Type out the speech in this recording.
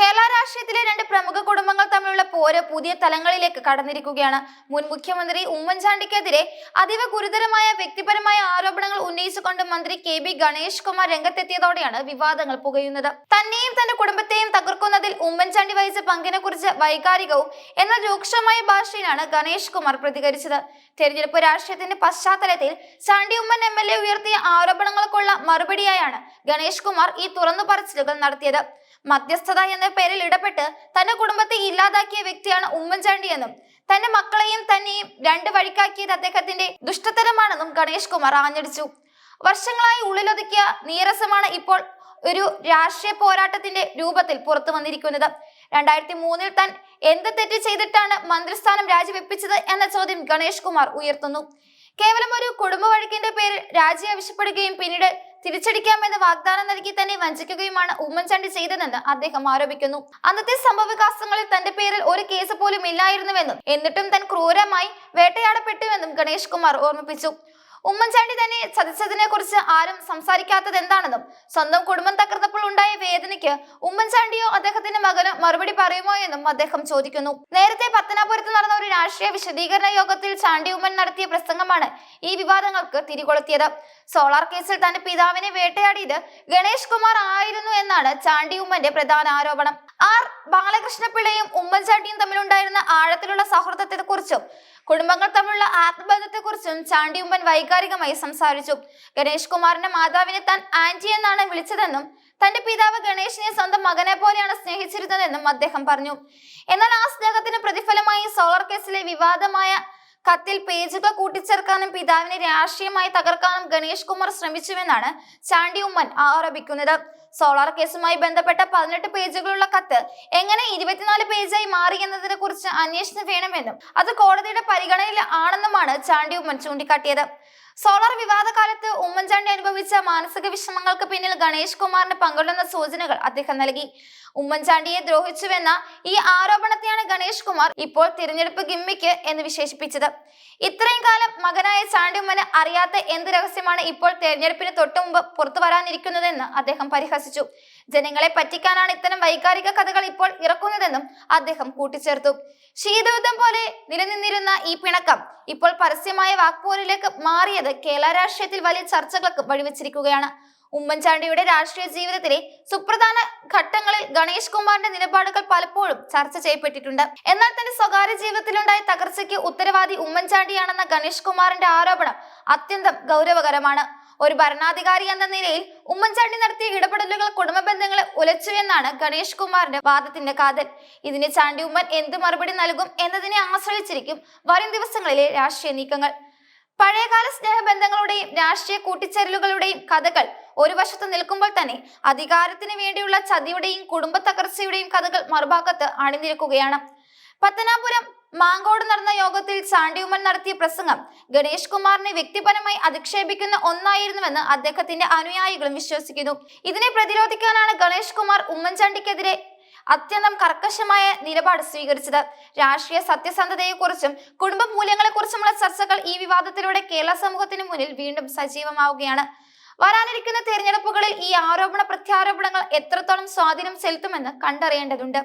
കേരള രാഷ്ട്രീയത്തിലെ രണ്ട് പ്രമുഖ കുടുംബങ്ങൾ തമ്മിലുള്ള പോര് പുതിയ തലങ്ങളിലേക്ക് കടന്നിരിക്കുകയാണ്. മുൻ മുഖ്യമന്ത്രി ഉമ്മൻചാണ്ടിക്കെതിരെ അതീവ ഗുരുതരമായ വ്യക്തിപരമായ ആരോപണങ്ങൾ ഉന്നയിച്ചുകൊണ്ട് മന്ത്രി കെ ബി ഗണേഷ് കുമാർ രംഗത്തെത്തിയതോടെയാണ് വിവാദങ്ങൾ പുകയുന്നത്. തന്നെയും തന്റെ കുടുംബത്തെയും തകർക്കുന്നതിൽ ഉമ്മൻചാണ്ടി വഹിച്ച പങ്കിനെ കുറിച്ച് വൈകാരികവും എന്നാൽ രൂക്ഷമായ ഭാഷയിലാണ് ഗണേഷ് കുമാർ പ്രതികരിച്ചത്. തെരഞ്ഞെടുപ്പ് രാഷ്ട്രീയത്തിന്റെ പശ്ചാത്തലത്തിൽ Chandy Oommen M L A ഉയർത്തിയ ആരോപണങ്ങൾക്കുള്ള മറുപടിയായാണ് ഗണേഷ് കുമാർ ഈ തുറന്നു പറച്ചിലുകൾ നടത്തിയത്. മധ്യസ്ഥത എന്ന പേരിൽ ഇടപെട്ട് തന്റെ കുടുംബത്തെ ഇല്ലാതാക്കിയ വ്യക്തിയാണ് ഉമ്മൻചാണ്ടി എന്നും തന്റെ മക്കളെയും തന്നെയും രണ്ട് വഴിക്കാക്കിയത് അദ്ദേഹത്തിന്റെ ദുഷ്ടതരമാണെന്നും ഗണേഷ് കുമാർ ആഞ്ഞടിച്ചു. വർഷങ്ങളായി ഉള്ളിലൊതുക്കിയ നീരസമാണ് ഇപ്പോൾ ഒരു രാഷ്ട്രീയ പോരാട്ടത്തിന്റെ രൂപത്തിൽ പുറത്തു വന്നിരിക്കുന്നത്. രണ്ടായിരത്തി മൂന്നിൽ താൻ എന്ത് തെറ്റ് ചെയ്തിട്ടാണ് മന്ത്രിസ്ഥാനം രാജിവെപ്പിച്ചത് എന്ന ചോദ്യം ഗണേഷ് കുമാർ ഉയർത്തുന്നു. കേവലം ഒരു കുടുംബ വഴക്കിന്റെ പേരിൽ രാജി ആവശ്യപ്പെടുകയും പിന്നീട് തിരിച്ചടിക്കാമെന്ന് വാഗ്ദാനം നൽകി തന്നെ വഞ്ചിക്കുകയുമാണ് ഉമ്മൻചാണ്ടി ചെയ്തതെന്ന് അദ്ദേഹം ആരോപിക്കുന്നു. അന്നത്തെ സംഭവവികാസങ്ങളിൽ തന്റെ പേരിൽ ഒരു കേസ് പോലും ഇല്ലായിരുന്നുവെന്നും എന്നിട്ടും താൻ ക്രൂരമായി വേട്ടയാടപ്പെട്ടുവെന്നും ഗണേഷ് കുമാർ ഓർമ്മിപ്പിച്ചു. ഉമ്മൻചാണ്ടി തന്നെ ചതിച്ചതിനെ കുറിച്ച് ആരും സംസാരിക്കാത്തത് എന്താണെന്നും സ്വന്തം കുടുംബം തകർന്നപ്പോൾ ഉണ്ടായ വേദനയ്ക്ക് ഉമ്മൻചാണ്ടിയോ അദ്ദേഹത്തിന്റെ മകനോ മറുപടി പറയുമോ എന്നും അദ്ദേഹം ചോദിക്കുന്നു. നേരത്തെ പത്തനാപുരത്ത് നടന്ന ഒരു രാഷ്ട്രീയ വിശദീകരണ യോഗത്തിൽ ചാണ്ടി ഉമ്മൻ നടത്തിയ പ്രസംഗമാണ് ഈ വിവാദങ്ങൾക്ക് തിരികൊളുത്തിയത്. സോളാർ കേസിൽ തന്റെ പിതാവിനെ വേട്ടയാടിയത് ഗണേഷ് കുമാർ ആയിരുന്നു എന്നാണ് ചാണ്ടി ഉമ്മന്റെ പ്രധാന ആരോപണം. ആർ. ബാലകൃഷ്ണപിള്ളയും ഉമ്മൻചാണ്ടിയും തമ്മിലുണ്ടായിരുന്ന ആഴത്തിലുള്ള സൗഹൃദത്തെക്കുറിച്ചും കുടുംബങ്ങൾ തമ്മിലുള്ള ആത്മബന്ധത്തെക്കുറിച്ചും ചാണ്ടിയുമ്പൻ വൈകാരികമായി സംസാരിച്ചു. ഗണേഷ് കുമാറിന്റെ മാതാവിനെ താൻ ആന്റി എന്നാണ് വിളിച്ചതെന്നും തന്റെ പിതാവ് ഗണേഷിനെ സ്വന്തം മകനെ പോലെയാണ് സ്നേഹിച്ചിരുന്നതെന്നും അദ്ദേഹം പറഞ്ഞു. എന്നാൽ ആ സ്നേഹത്തിന് പ്രതിഫലമായി സോളർ കേസിലെ വിവാദമായ കത്തിൽ പേജുകൾ കൂട്ടിച്ചേർക്കാനും പിതാവിനെ രാഷ്ട്രീയമായി തകർക്കാനും ഗണേഷ് കുമാർ ശ്രമിച്ചുവെന്നാണ് ചാണ്ടി ഉമ്മൻ ആരോപിക്കുന്നത്. സോളാർ കേസുമായി ബന്ധപ്പെട്ട പതിനെട്ട് പേജുകളുള്ള കത്ത് എങ്ങനെ ഇരുപത്തിനാല് പേജായി മാറി എന്നതിനെ കുറിച്ച് അന്വേഷണം വേണമെന്നും അത് കോടതിയുടെ പരിഗണനയിൽ ആണെന്നുമാണ് ചാണ്ടി ഉമ്മൻ ചൂണ്ടിക്കാട്ടിയത്. സോളാർ വിവാദ കാലത്ത് ഉമ്മൻചാണ്ടി അനുഭവിച്ച മാനസിക വിഷമങ്ങൾക്ക് പിന്നിൽ ഗണേഷ് കുമാറിന് പങ്കുണ്ടെന്ന സൂചനകൾ അദ്ദേഹം നൽകി. ഉമ്മൻചാണ്ടിയെ ദ്രോഹിച്ചുവെന്ന ഈ ആരോപണത്തെയാണ് ഗണേഷ് കുമാർ ഇപ്പോൾ തിരഞ്ഞെടുപ്പ് ഗിമ്മിക്ക് എന്ന് വിശേഷിപ്പിച്ചത്. ഇത്രയും കാലം മകനായ ചാണ്ടി ഉമ്മന് അറിയാത്ത എന്ത് രഹസ്യമാണ് ഇപ്പോൾ തെരഞ്ഞെടുപ്പിന് തൊട്ടു മുമ്പ് പുറത്തു വരാനിരിക്കുന്നതെന്ന് അദ്ദേഹം പരിഹസിച്ചു. ജനങ്ങളെ പറ്റിക്കാനാണ് ഇത്തരം വൈകാരിക കഥകൾ ഇപ്പോൾ ഇറക്കുന്നതെന്നും അദ്ദേഹം കൂട്ടിച്ചേർത്തു. ശീതയുദ്ധം പോലെ നിലനിന്നിരുന്ന ഈ പിണക്കം ഇപ്പോൾ പരസ്യമായ വാക്പോരിലേക്ക് മാറിയത് കേരള രാഷ്ട്രീയത്തിൽ വലിയ ചർച്ചകൾക്ക് വഴിവെച്ചിരിക്കുകയാണ്. ഉമ്മൻചാണ്ടിയുടെ രാഷ്ട്രീയ ജീവിതത്തിലെ സുപ്രധാന ഘട്ടങ്ങളിൽ ഗണേഷ് കുമാറിന്റെ നിലപാടുകൾ പലപ്പോഴും ചർച്ച ചെയ്യപ്പെട്ടിട്ടുണ്ട്. എന്നാൽ തന്റെ സ്വകാര്യ ജീവിതത്തിലുണ്ടായ തകർച്ചയ്ക്ക് ഉത്തരവാദി ഉമ്മൻചാണ്ടിയാണെന്ന ഗണേഷ് കുമാറിന്റെ ആരോപണം അത്യന്തം ഗൗരവകരമാണ്. ഒരു ഭരണാധികാരി എന്ന നിലയിൽ ഉമ്മൻചാണ്ടി നടത്തിയ ഇടപെടലുകൾ കുടുംബ ബന്ധങ്ങളെ ഉലച്ചു എന്നാണ് ഗണേഷ് കുമാറിന്റെ വാദത്തിന്റെ കാതൽ. ഇതിന് ചാണ്ടി ഉമ്മൻ എന്ത് മറുപടി നൽകും എന്നതിനെ ആശ്രയിച്ചിരിക്കും വരും ദിവസങ്ങളിലെ രാഷ്ട്രീയ നീക്കങ്ങൾ. പഴയകാല സ്നേഹബന്ധങ്ങളുടെയും രാഷ്ട്രീയ കൂട്ടിച്ചേരലുകളുടെയും കഥകൾ ഒരു വശത്ത് നിൽക്കുമ്പോൾ തന്നെ അധികാരത്തിന് വേണ്ടിയുള്ള ചതിയുടെയും കുടുംബ തകർച്ചയുടെയും കഥകൾ മറുഭാഗത്ത് അണിനിരക്കുകയാണ്. പത്തനാപുരം മാങ്കോട് നടന്ന യോഗത്തിൽ ചാണ്ടിയുമ്മൻ നടത്തിയ പ്രസംഗം ഗണേഷ് കുമാറിനെ വ്യക്തിപരമായി അധിക്ഷേപിക്കുന്ന ഒന്നായിരുന്നുവെന്ന് അദ്ദേഹത്തിന്റെ അനുയായികളും വിശ്വസിക്കുന്നു. ഇതിനെ പ്രതിരോധിക്കാനാണ് ഗണേഷ് കുമാർ ഉമ്മൻചാണ്ടിക്കെതിരെ അത്യന്തം കർക്കശമായ നിലപാട് സ്വീകരിച്ചത്. രാഷ്ട്രീയ സത്യസന്ധതയെക്കുറിച്ചും കുടുംബ മൂല്യങ്ങളെക്കുറിച്ചുമുള്ള ചർച്ചകൾ ഈ വിവാദത്തിലൂടെ കേരള സമൂഹത്തിന് മുന്നിൽ വീണ്ടും സജീവമാവുകയാണ്. വരാനിരിക്കുന്ന തെരഞ്ഞെടുപ്പുകളിൽ ഈ ആരോപണ പ്രത്യാരോപണങ്ങൾ എത്രത്തോളം സ്വാധീനം ചെലുത്തുമെന്ന് കണ്ടറിയേണ്ടതുണ്ട്.